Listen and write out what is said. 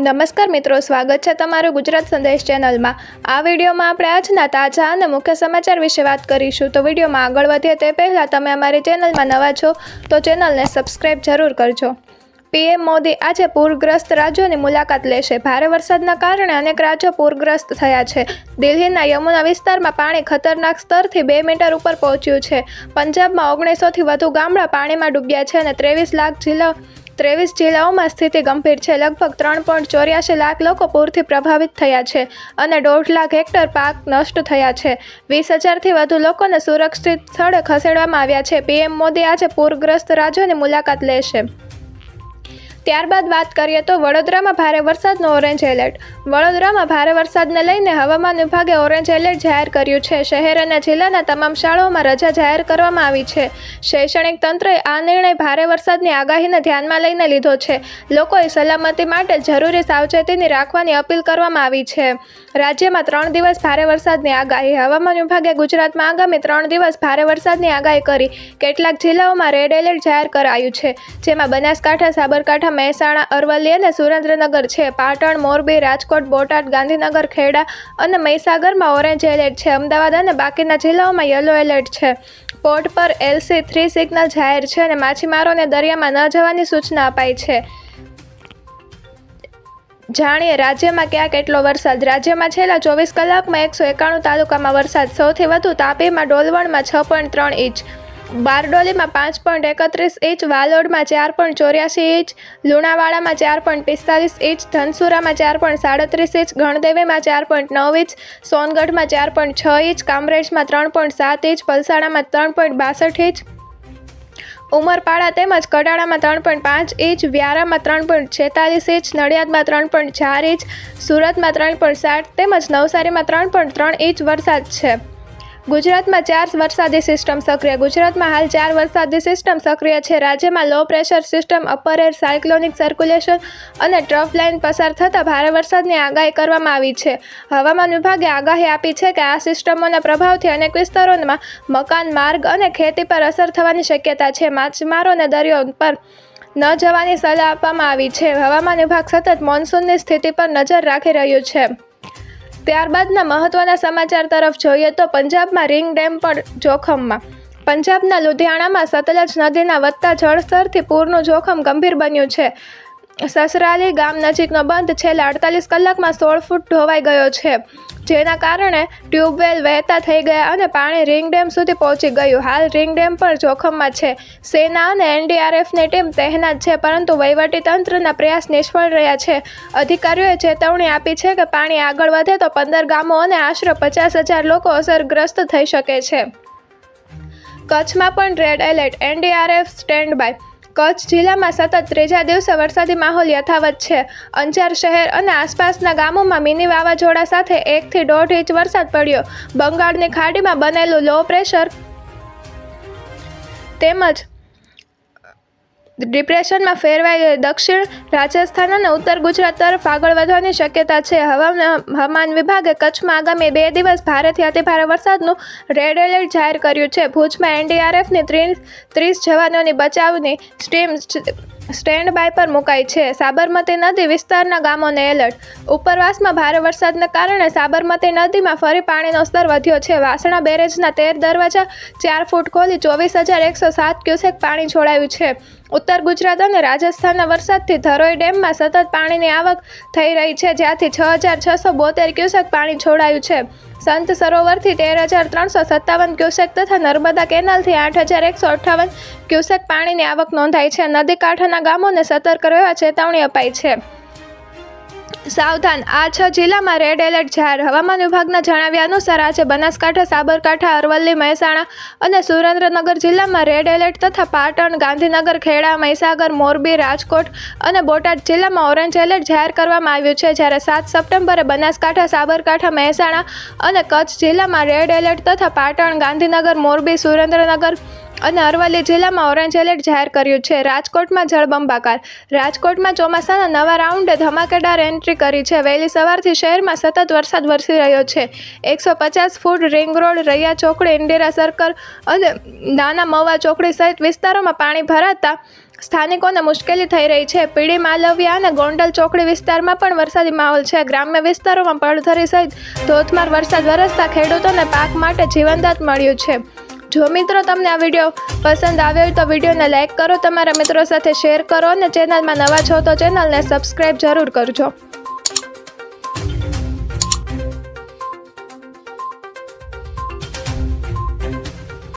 નમસ્કાર મિત્રો, સ્વાગત છે તમારું ગુજરાત સંદેશ ચેનલમાં. આ વિડીયોમાં આપણે આજના તાજા અને મુખ્ય સમાચાર વિશે વાત કરીશું. તો વિડીયોમાં આગળ વધીએ તે પહેલાં તમે અમારી ચેનલમાં નવા છો, તો ચેનલને સબસ્ક્રાઇબ જરૂર કરજો. પીએમ મોદી આજે પૂરગ્રસ્ત રાજ્યોની મુલાકાત લેશે. ભારે વરસાદના કારણે અનેક રાજ્યો પૂરગ્રસ્ત થયા છે. દિલ્હીના યમુના વિસ્તારમાં પાણી ખતરનાક સ્તરથી બે મીટર ઉપર પહોંચ્યું છે. પંજાબમાં ઓગણીસોથી વધુ ગામડા પાણીમાં ડૂબ્યા છે અને ત્રેવીસ લાખ જિલ્લા ત્રેવીસ જિલ્લાઓમાં સ્થિતિ ગંભીર છે. લગભગ ત્રણ પોઈન્ટ ચોર્યાસી લાખ લોકો પૂરથી પ્રભાવિત થયા છે અને દોઢ લાખ હેક્ટર પાક નષ્ટ થયા છે. વીસ હજારથી વધુ લોકોને સુરક્ષિત સ્થળે ખસેડવામાં આવ્યા છે. પીએમ મોદી આજે પૂરગ્રસ્ત રાજ્યોની મુલાકાત લેશે. ત્યારબાદ વાત કરીએ તો વડોદરામાં ભારે વરસાદનો ઓરેન્જ એલર્ટ. વડોદરામાં ભારે વરસાદને લઈને હવામાન વિભાગે ઓરેન્જ એલર્ટ જાહેર કર્યું છે. શહેર અને જિલ્લાના તમામ શાળાઓમાં રજા જાહેર કરવામાં આવી છે. શૈક્ષણિક તંત્રએ આ નિર્ણય ભારે વરસાદની આગાહીને ધ્યાનમાં લઈને લીધો છે. લોકોએ સલામતી માટે જરૂરી સાવચેતીની રાખવાની અપીલ કરવામાં આવી છે. રાજ્યમાં ત્રણ દિવસ ભારે વરસાદની આગાહી. હવામાન વિભાગે ગુજરાતમાં આગામી ત્રણ દિવસ ભારે વરસાદની આગાહી કરી. કેટલાક જિલ્લાઓમાં રેડ એલર્ટ જાહેર કરાયું છે, જેમાં બનાસકાંઠા, સાબરકાંઠા મહેસાણા, અરવલ્લી અને સુરેન્દ્રનગર છે. પાટણ, મોરબી, રાજકોટ, બોટાદ, ગાંધીનગર, ખેડા અને મહીસાગરમાં ઓરેન્જ એલર્ટ છે. અમદાવાદ અને બાકીના જિલ્લાઓમાં યલો એલર્ટ છે. પોર્ટ પર એલસી થ્રી સિગ્નલ જાહેર છે અને માછીમારોને દરિયામાં ન જવાની સૂચના અપાઈ છે. જાણીએ રાજ્યમાં ક્યાં કેટલો વરસાદ? રાજ્યમાં છેલ્લા ચોવીસ કલાકમાં એકસો એકાણું તાલુકામાં વરસાદ સૌથી વધુ તાપીમાં ડોલવણમાં છ પોઈન્ટ ત્રણ ઇંચ. બારડોલીમાં પાંચ પોઈન્ટ એકત્રીસ ઇંચ, વાલોડમાં ચાર પોઈન્ટ ચોર્યાસી ઇંચ, લુણાવાડામાં ચાર પોઈન્ટ પિસ્તાલીસ ઇંચ, ધનસુરામાં ચાર પોઈન્ટ સાડત્રીસ ઇંચ, ગણદેવીમાં ચાર પોઈન્ટ નવ ઇંચ, સોનગઢમાં ચાર પોઈન્ટ છ ઇંચ, કામરેજમાં ત્રણ પોઈન્ટ સાત ઇંચ પલસાણામાં ત્રણ પોઈન્ટ બાસઠ ઇંચ, ઉમરપાડા તેમજ કડાણામાં ત્રણ પોઈન્ટ પાંચ ઇંચ, વ્યારામાં ત્રણ પોઈન્ટ છેતાલીસ ઇંચ, નડિયાદમાં ત્રણ પોઈન્ટ ચાર ઇંચ, સુરતમાં ત્રણ પોઈન્ટ સાઠ તેમજ નવસારીમાં ત્રણ પોઈન્ટ ત્રણ ઇંચ વરસાદ છે. ગુજરાતમાં ચાર વરસાદી સિસ્ટમ સક્રિય. ગુજરાતમાં હાલ ચાર વરસાદી સિસ્ટમ સક્રિય છે. રાજ્યમાં low pressure system upper air cyclonic circulation અને ટ્રફ લાઇન પસાર થતાં ભારે વરસાદની આગાહી કરવામાં આવી છે. હવામાન વિભાગે આગાહી આપી છે કે આ સિસ્ટમોના પ્રભાવથી અનેક વિસ્તારોમાં મકાન, માર્ગ અને ખેતી પર અસર થવાની શક્યતા છે. માછીમારોને દરિયો પર ન જવાની સલાહ આપવામાં આવી છે. હવામાન વિભાગ સતત મોન્સૂનની સ્થિતિ પર નજર રાખી રહ્યું છે. ત્યારબાદના મહત્વના સમાચાર તરફ જોઈએ તો પંજાબમાં રિંગ ડેમ પણ જોખમમાં. પંજાબના લુધિયાણામાં સતલજ નદીના વધતા જળસ્તરથી પૂરનું જોખમ ગંભીર બન્યું છે. સસરાલી ગામ નજીકનો બંધ છેલ્લા અડતાલીસ કલાકમાં સોળ ફૂટ ધોવાઈ ગયો છે. જેના કારણે ટ્યુબવેલ વહેતા થઈ ગયા અને પાણી રિંગ ડેમ સુધી પહોંચી ગયું. હાલ રિંગ ડેમ પર જોખમમાં છે. સેના અને એનડીઆરએફની ટીમ તહેનાત છે, પરંતુ વહીવટીતંત્રના પ્રયાસ નિષ્ફળ રહ્યા છે. અધિકારીઓએ ચેતવણી આપી છે કે પાણી આગળ વધે તો પંદર ગામો અને આશરે પચાસ હજાર લોકો અસરગ્રસ્ત થઈ શકે છે. કચ્છમાં પણ red alert. NDRF stand by Kutch જિલ્લામાં સતત ત્રીજા દિવસે વરસાદી માહોલ યથાવત છે. અંજાર શહેર અને આસપાસના ગામોમાં મિની વાવાઝોડા સાથે એકથી દોઢ ઇંચ વરસાદ પડ્યો. બંગાળની ખાડીમાં બનેલું લો પ્રેશર તેમજ ડિપ્રેશનમાં ફેરવાઈ દક્ષિણ રાજસ્થાન અને ઉત્તર ગુજરાત તરફ આગળ વધવાની શક્યતા છે. હવામાન વિભાગે કચ્છમાં આગામી બે દિવસ ભારેથી અતિભારે વરસાદનું રેડ એલર્ટ જાહેર કર્યું છે. ભુજમાં એનડીઆરએફની ત્રીસ ત્રીસ જવાનોની બચાવની સ્ટીમ સ્ટેન્ડ બાય પર મુકાઈ છે. સાબરમતી નદી વિસ્તારના ગામોને એલર્ટ. ઉપરવાસમાં ભારે વરસાદને કારણે સાબરમતી નદીમાં ફરી પાણીનો સ્તર વધ્યો છે. વાસણા બેરેજના તેર દરવાજા ચાર ફૂટ ખોલી ચોવીસ હજાર એકસો સાત ક્યુસેક પાણી છોડાયું છે. ઉત્તર ગુજરાત અને રાજસ્થાનના વરસાદથી ધરોઈ ડેમમાં સતત પાણીની આવક થઈ રહી છે. જ્યાંથી છ હજાર છસો બોતેર ક્યુસેક પાણી છોડાયું છે. સંત સરોવરથી તેર હજાર ત્રણસો સત્તાવન ક્યુસેક તથા નર્મદા કેનાલથી આઠ હજાર એકસો અઠ્ઠાવન ક્યુસેક પાણીની આવક નોંધાઈ છે. નદી કાંઠાના ગામોને સતર્ક રહેવા ચેતવણી અપાઈ છે. સાવધાન. આ છ જિલ્લામાં રેડ એલર્ટ જાહેર. હવામાન વિભાગના જણાવ્યા અનુસાર આજે બનાસકાંઠા, સાબરકાંઠા, અરવલ્લી, મહેસાણા અને સુરેન્દ્રનગર જિલ્લામાં રેડ એલર્ટ તથા પાટણ, ગાંધીનગર, ખેડા, મહીસાગર, મોરબી, રાજકોટ અને બોટાદ જિલ્લામાં ઓરેન્જ એલર્ટ જાહેર કરવામાં આવ્યું છે. જ્યારે સાત સપ્ટેમ્બરે બનાસકાંઠા, સાબરકાંઠા, મહેસાણા અને કચ્છ જિલ્લામાં રેડ એલર્ટ તથા પાટણ, ગાંધીનગર, મોરબી, સુરેન્દ્રનગર અને અરવલ્લી જિલ્લામાં ઓરેન્જ એલર્ટ જાહેર કર્યું છે. રાજકોટમાં જળબંબાકાર. રાજકોટમાં ચોમાસાના નવા રાઉન્ડે ધમાકેદાર એન્ટ્રી કરી છે. વહેલી સવારથી શહેરમાં સતત વરસાદ વરસી રહ્યો છે. એકસો પચાસ ફૂટ રિંગ રોડ, રૈયા ચોકડી ઇન્દિરા સર્કલ અને નાના મવા ચોકડી સહિત વિસ્તારોમાં પાણી ભરાતા સ્થાનિકોને મુશ્કેલી થઈ રહી છે. પીડી માલવિયા અને ગોંડલ ચોકડી વિસ્તારમાં પણ વરસાદી માહોલ છે. ગ્રામ્ય વિસ્તારોમાં પડધરી સહિત ધોધમાર વરસાદ વરસતા ખેડૂતોને પાક માટે જીવનદાત મળ્યું છે. જો મિત્રો તમને આ વીડિયો પસંદ આવ્યો હોય તો વિડીયોને લાઇક કરો. તમારા મિત્રો સાથે શેર કરો અને ચેનલમાં નવા છો તો ચેનલને સબસ્ક્રાઈબ જરૂર કરજો.